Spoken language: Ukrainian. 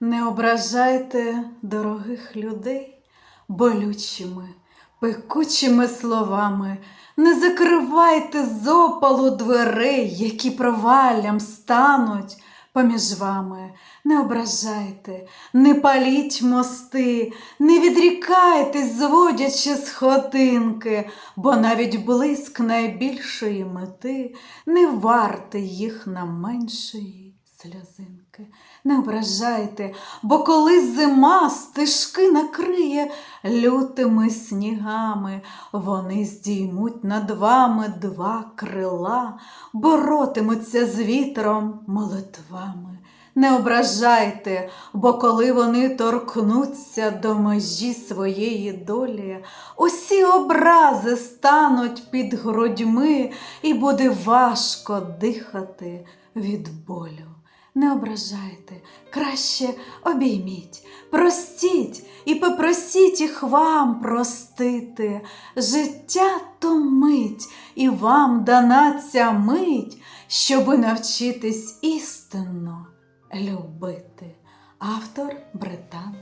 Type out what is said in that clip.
Не ображайте дорогих людей болючими, пекучими словами, не закривайте з опалу дверей, які проваллям стануть поміж вами. Не ображайте, не паліть мости, не відрікайтесь, зводячи сходинки, бо навіть блиск найбільшої мети не вартий їх на меншої сльозинки. Не ображайте, бо коли зима стежки накриє лютими снігами, вони здіймуть над вами два крила, боротимуться з вітром молитвами. Не ображайте, бо коли вони торкнуться до межі своєї долі, усі образи стануть під грудьми, і буде важко дихати від болю. Не ображайте, краще обійміть, простіть і попросіть їх вам простити. Життя то мить, і вам дана ця мить, щоби навчитись істинно любити. Автор Британ.